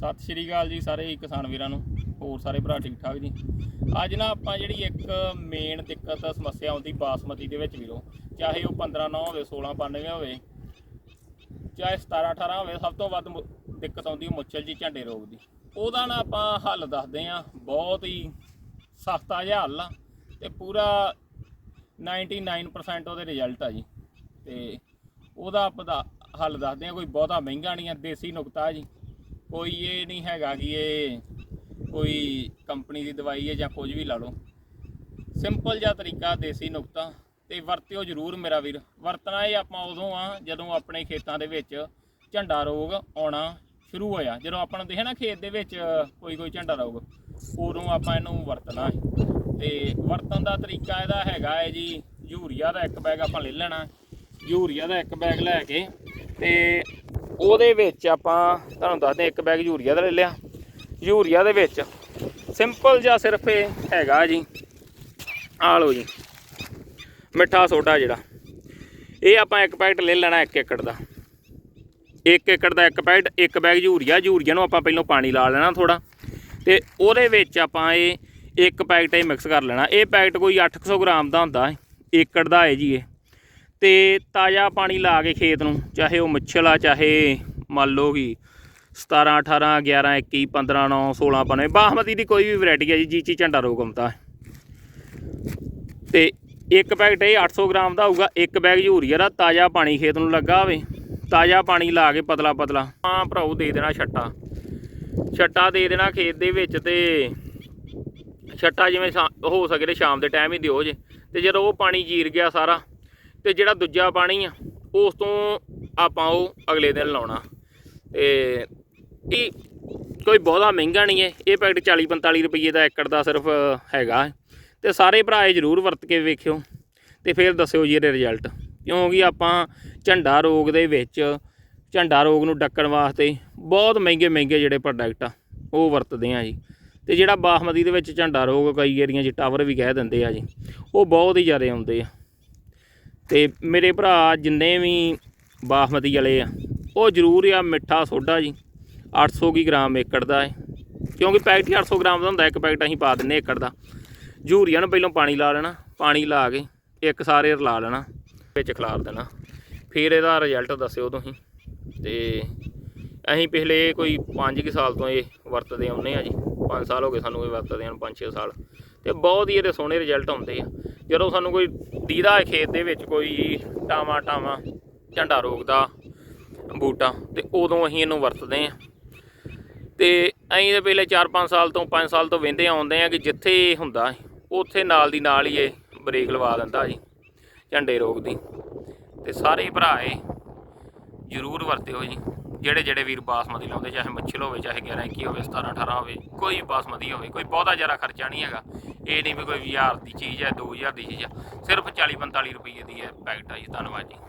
ਸਤਿ ਸ਼੍ਰੀ ਅਕਾਲ ਜੀ ਸਾਰੇ ਕਿਸਾਨ ਵੀਰਾਂ ਨੂੰ, ਹੋਰ ਸਾਰੇ ਭਰਾ ਠੀਕ ਠਾਕ ਜੀ? ਅੱਜ ਨਾ ਆਪਾਂ ਜਿਹੜੀ ਇੱਕ ਮੇਨ ਦਿੱਕਤ, ਸਮੱਸਿਆ ਆਉਂਦੀ ਬਾਸਮਤੀ ਦੇ ਵਿੱਚ ਵੀਰੋ, ਚਾਹੇ ਉਹ 15 9 ਹੋਵੇ 16 92 ਹੋਵੇ, ਚਾਹੇ 17 18 ਹੋਵੇ, ਸਭ ਤੋਂ ਵੱਧ ਦਿੱਕਤ ਆਉਂਦੀ ਹੈ ਮੁੱਛਲ ਜੀ ਝੰਡੇ ਰੋਗ ਦੀ। ਉਹਦਾ ਨਾ ਆਪਾਂ ਹੱਲ ਦੱਸਦੇ ਆ ਬਹੁਤ ਹੀ ਸਸਤਾ ਜਿਹਾ ਹੱਲ ਆ, ਤੇ ਪੂਰਾ 99% ਉਹਦੇ ਰਿਜ਼ਲਟ ਆ ਜੀ। ਤੇ ਉਹਦਾ ਆਪਾਂ ਦਾ ਹੱਲ ਦੱਸਦੇ ਆ ਕੋਈ ਬਹੁਤਾ ਮਹਿੰਗਾ ਨਹੀਂ ਆ, ਦੇਸੀ ਨੁਕਤਾ ਜੀ। ਕੋਈ ਇਹ ਨਹੀਂ ਹੈਗਾ ਕਿ ਇਹ ਕੋਈ ਕੰਪਨੀ ਦੀ ਦਵਾਈ ਹੈ ਜਾਂ ਕੁਝ ਵੀ ਲਾ ਲਓ। ਸਿੰਪਲ ਜਿਹਾ ਤਰੀਕਾ ਦੇਸੀ ਨੁਕਤਾ ਤੇ ਵਰਤਿਓ ਜ਼ਰੂਰ ਮੇਰਾ ਵੀਰ। ਵਰਤਣਾ ਇਹ ਆਪਾਂ ਉਦੋਂ ਆ ਜਦੋਂ ਆਪਣੇ ਖੇਤਾਂ ਦੇ ਵਿੱਚ ਝੰਡਾ ਰੋਗ ਆਉਣਾ ਸ਼ੁਰੂ ਹੋਇਆ। ਜਦੋਂ ਆਪਾਂ ਨੂੰ ਦੇਖਿਆ ਨਾ ਖੇਤ ਦੇ ਵਿੱਚ ਕੋਈ ਕੋਈ ਝੰਡਾ ਰੋਗ, ਉਦੋਂ ਆਪਾਂ ਇਹਨੂੰ ਵਰਤਣਾ ਹੈ। ਤੇ ਵਰਤਣ ਦਾ ਤਰੀਕਾ ਇਹਦਾ ਹੈਗਾ ਹੈ ਜੀ, ਯੂਰੀਆ ਦਾ ਇੱਕ ਬੈਗ ਆਪਾਂ ਲੈ ਲੈਣਾ। ਯੂਰੀਆ ਦਾ ਇੱਕ ਬੈਗ ਲੈ ਕੇ ਤੇ ਉਹਦੇ ਵਿੱਚ ਆਪਾਂ ਤੁਹਾਨੂੰ ਦੱਸਦੇ ਇੱਕ ਬੈਗ ਯੂਰੀਆ ਦਾ ਲੈ ਲਿਆ। ਯੂਰੀਆ ਦੇ ਵਿੱਚ ਸਿੰਪਲ ਜਿਹਾ ਸਿਰਫ ਇਹ ਹੈਗਾ ਜੀ ਆ ਲਓ ਜੀ, ਮਿੱਠਾ ਸੋਡਾ ਜਿਹੜਾ। ਇਹ ਆਪਾਂ ਇੱਕ ਪੈਕਟ ਲੈ ਲੈਣਾ ਇੱਕ ਏਕੜ ਦਾ। ਇੱਕ ਏਕੜ ਦਾ ਇੱਕ ਪੈਕਟ ਇੱਕ ਬੈਗ ਯੂਰੀਆ। ਯੂਰੀਆ ਨੂੰ ਆਪਾਂ ਪਹਿਲਾਂ ਪਾਣੀ ਲਾ ਲੈਣਾ ਥੋੜਾ ਤੇ ਉਹਦੇ ਵਿੱਚ ਆਪਾਂ ਇਹ ਇੱਕ ਪੈਕਟ ਇਹ ਮਿਕਸ ਕਰ ਲੈਣਾ। ਇਹ ਪੈਕਟ ਕੋਈ 800 ਗ੍ਰਾਮ ਦਾ ਹੁੰਦਾ ਹੈ ਏਕੜ ਦਾ ਹੈ ਜੀ ਇਹ। ਤੇ ਤਾਜ਼ਾ ਪਾਣੀ ਲਾ ਕੇ ਖੇਤ ਨੂੰ, ਚਾਹੇ ਉਹ ਮੱਛਲ ਆ, ਚਾਹੇ ਮੰਨ ਲਓ ਕਿ 17 18 11 21 15 9 16 ਬਣੇ। ਬਾਸਮਤੀ ਦੀ ਕੋਈ ਵੀ ਵੈਰਾਈਟੀ ਹੈ ਜੀ ਜੀਚੀ ਝੰਡਾ ਰੋਗ ਆਉਂਦਾ। ਹੈ ਤੇ ਇੱਕ ਪੈਕਟ ਇਹ 800 ਗ੍ਰਾਮ ਦਾ ਹੋਊਗਾ, ਇੱਕ ਬੈਗ ਯੂਰੀਆ ਦਾ, ਤਾਜ਼ਾ ਪਾਣੀ ਖੇਤ ਨੂੰ ਲੱਗਾ ਹੋਵੇ। ਤਾਜ਼ਾ ਪਾਣੀ ਲਾ ਕੇ ਪਤਲਾ ਪਤਲਾ। ਹਾਂ, ਭਰਾਓ, ਦੇ ਦੇਣਾ ਛੱਟਾ। ਛੱਟਾ ਦੇ ਦੇਣਾ ਖੇਤ ਦੇ ਵਿੱਚ ਤੇ ਛੱਟਾ ਜਿਵੇਂ ਸ਼ਾ- ਹੋ ਸਕੇ ਤੇ ਸ਼ਾਮ ਦੇ ਟਾਈਮ ਹੀ ਦਿਓ ਜੇ। ਤੇ ਜਦੋਂ ਉਹ ਪਾਣੀ ਜੀਰ ਗਿਆ ਸਾਰਾ ਤੇ ਜਿਹੜਾ ਦੂਜਾ ਪਾਣੀ ਆ, ਉਸ ਤੋਂ ਆਪਾਂ ਉਹ ਅਗਲੇ ਦਿਨ ਲਾਉਣਾ। ਤੇ ਇਹ ਕੋਈ ਬਹੁਤਾ ਮਹਿੰਗਾ ਨਹੀਂ ਹੈ। ਇਹ ਪੈਕਟ 40 45 ਰੁਪਏ ਦਾ ਏਕੜ ਦਾ ਸਿਰਫ ਹੈਗਾ। ਹੈ। ਤੇ ਸਾਰੇ ਭਰਾ ਇਹ ਜ਼ਰੂਰ ਵਰਤ ਕੇ ਵੇਖਿਓ ਤੇ ਫਿਰ ਦੱਸਿਓ ਜੀ ਇਹਦੇ ਰਿਜ਼ਲਟ ਕਿਉਂਕਿ ਆਪਾਂ ਝੰਡਾ ਰੋਗ ਦੇ ਵਿੱਚ, ਝੰਡਾ ਰੋਗ ਨੂੰ ਡੱਕਣ ਵਾਸਤੇ ਬਹੁਤ ਮਹਿੰਗੇ ਮਹਿੰਗੇ ਜਿਹੜੇ ਪ੍ਰੋਡਕਟ ਆ, ਉਹ ਵਰਤਦੇ ਆ ਜੀ। ਤੇ ਜਿਹੜਾ ਬਾਸਮਤੀ ਦੇ ਵਿੱਚ ਝੰਡਾ ਰੋਗ ਕਈ ਏਰੀਆਂ 'ਚ ਟਾਵਰ ਵੀ ਕਹਿ ਦਿੰਦੇ ਆ ਜੀ, ਉਹ ਬਹੁਤ ਹੀ ਜ਼ਿਆਦਾ ਆਉਂਦੇ ਆ। ਤੇ ਮੇਰੇ ਭਰਾ ਜਿੰਨੇ ਵੀ ਬਾਸਮਤੀ ਵਾਲੇ ਆ, ਉਹ ਜ਼ਰੂਰ ਆ ਮਿੱਠਾ ਸੋਡਾ ਜੀ। 800 ਕੀ ਗ੍ਰਾਮ ਏਕੜ ਦਾ ਹੈ ਕਿਉਂਕਿ ਪੈਕਟ ਹੀ 800 ਗ੍ਰਾਮ ਦਾ ਹੁੰਦਾ, ਇੱਕ ਪੈਕਟ ਅਸੀਂ ਪਾ ਦਿੰਨੇ ਏਕੜ ਦਾ। ਯੂਰੀਆ ਨੂੰ ਪਹਿਲਾਂ ਪਾਣੀ ਲਾ ਲੈਣਾ, ਪਾਣੀ ਲਾ ਕੇ ਇੱਕ ਸਾਰੇ ਰਲਾ ਲੈਣਾ, ਵਿੱਚ ਖਲਾਰ ਦੇਣਾ। ਫਿਰ ਇਹਦਾ ਰਿਜ਼ਲਟ ਦੱਸਿਓ ਤੁਸੀਂ। ਤੇ ਅਸੀਂ ਪਿਛਲੇ ਕੋਈ 5 ਕੁ ਸਾਲ ਤੋਂ ਇਹ ਵਰਤਦੇ ਆਉਂਦੇ ਆ ਜੀ। 5 ਸਾਲ ਹੋ ਗਏ ਸਾਨੂੰ ਇਹ ਵਰਤਦੇ ਹਨ 5-6 ਸਾਲ। ਤੇ ਬਹੁਤ ਹੀ ਇਹਦੇ ਸੋਹਣੇ ਰਿਜ਼ਲਟ ਆਉਂਦੇ ਆ। ਜਦੋਂ ਸਾਨੂੰ ਕੋਈ ਦੀਦਾ ਹੈ ਖੇਤ ਦੇ ਵਿੱਚ ਕੋਈ ਟਾਵਾ ਟਾਵਾ ਝੰਡਾ ਰੋਗ ਦਾ ਬੂਟਾ, ਤੇ ਉਦੋਂ ਅਸੀਂ ਇਹਨੂੰ ਵਰਤਦੇ ਆ ਤੇ ਅਸੀਂ ਤੇ ਪਹਿਲੇ 4-5 ਸਾਲ ਤੋਂ 5 ਸਾਲ ਤੋਂ ਵਹਿੰਦੇ ਆਉਂਦੇ ਆ ਕਿ ਜਿੱਥੇ ਇਹ ਹੁੰਦਾ ਉੱਥੇ ਨਾਲ ਦੀ ਨਾਲ ਹੀ ਇਹ ਬ੍ਰੇਕ ਲਵਾ ਦਿੰਦਾ ਜੀ ਝੰਡੇ ਰੋਗ ਦੀ ਤੇ ਸਾਰੇ ਭਰਾ ਇਹ ਜ਼ਰੂਰ ਵਰਤਿਓ ਜੀ। ਜਿਹੜੇ ਜਿਹੜੇ ਵੀਰ ਬਾਸਮਤੀ ਲਾਉਂਦੇ, ਚਾਹੇ ਮੱਛਲ ਹੋਵੇ, ਚਾਹੇ 11 21 ਹੋਵੇ 17 18 ਹੋਵੇ, ਕੋਈ ਵੀ ਬਾਸਮਤੀ ਹੋਵੇ, ਕੋਈ ਬਹੁਤਾ ਜ਼ਿਆਦਾ ਖਰਚਾ ਨਹੀਂ ਹੈਗਾ। ਇਹ ਨਹੀਂ ਵੀ ਕੋਈ 1000 ਦੀ ਚੀਜ਼ ਹੈ 2000 ਦੀ ਚੀਜ਼ ਹੈ। ਸਿਰਫ 40 45 ਰੁਪਏ ਦੀ ਹੈ ਪੈਕਟ ਆ ਜੀ, ਧੰਨਵਾਦ ਜੀ।